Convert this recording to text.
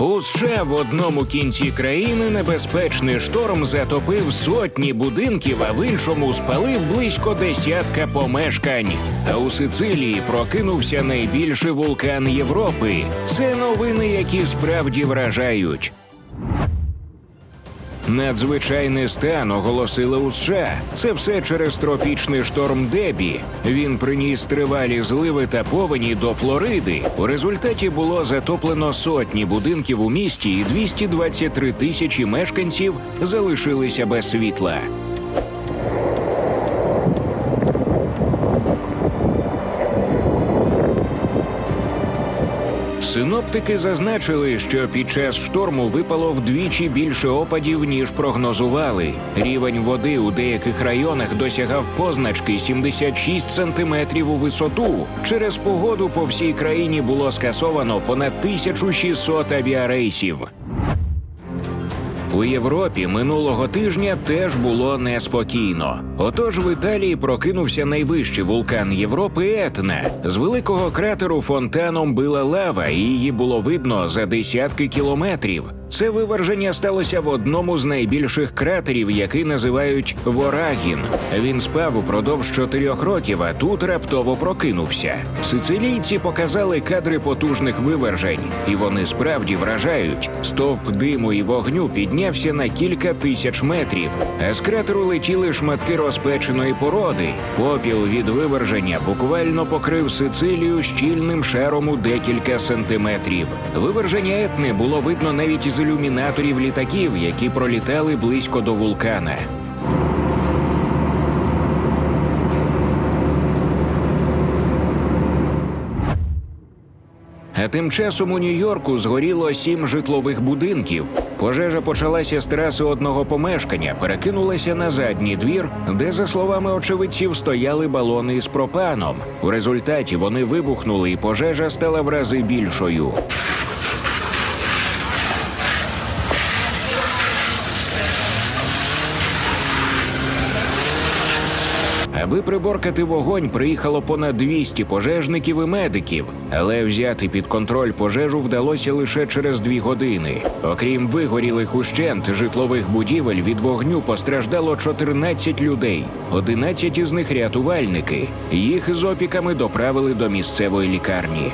У США в одному кінці країни небезпечний шторм затопив сотні будинків, а в іншому спалив близько десятка помешкань. А у Сицилії прокинувся найбільший вулкан Європи. Це новини, які справді вражають. Надзвичайний стан оголосили у США. Це все через тропічний шторм Дебі. Він приніс тривалі зливи та повені до Флориди. У результаті було затоплено сотні будинків у місті, і 223 тисячі мешканців залишилися без світла. Синоптики зазначили, що під час шторму випало вдвічі більше опадів, ніж прогнозували. Рівень води у деяких районах досягав позначки 76 сантиметрів у висоту. Через погоду по всій країні було скасовано понад 1600 авіарейсів. У Європі минулого тижня теж було неспокійно. Отож в Італії прокинувся найвищий вулкан Європи Етна. З великого кратеру фонтаном била лава, і її було видно за десятки кілометрів. Це виверження сталося в одному з найбільших кратерів, який називають Ворагін. Він спав упродовж чотирьох років, а тут раптово прокинувся. Сицилійці показали кадри потужних вивержень, і вони справді вражають. Стовп диму і вогню піднявся на кілька тисяч метрів, а з кратеру летіли шматки розпеченої породи. Попіл від виверження буквально покрив Сицилію щільним шаром у декілька сантиметрів. Виверження етни було видно навіть із ілюмінаторів літаків, які пролітали близько до вулкана. А тим часом у Нью-Йорку згоріло сім житлових будинків. Пожежа почалася з траси одного помешкання, перекинулася на задній двір, де, за словами очевидців, стояли балони з пропаном. У результаті вони вибухнули, і пожежа стала в рази більшою. Аби приборкати вогонь, приїхало понад 200 пожежників і медиків, але взяти під контроль пожежу вдалося лише через дві години. Окрім вигорілих ущент житлових будівель, від вогню постраждало 14 людей. 11 із них рятувальники. Їх з опіками доправили до місцевої лікарні.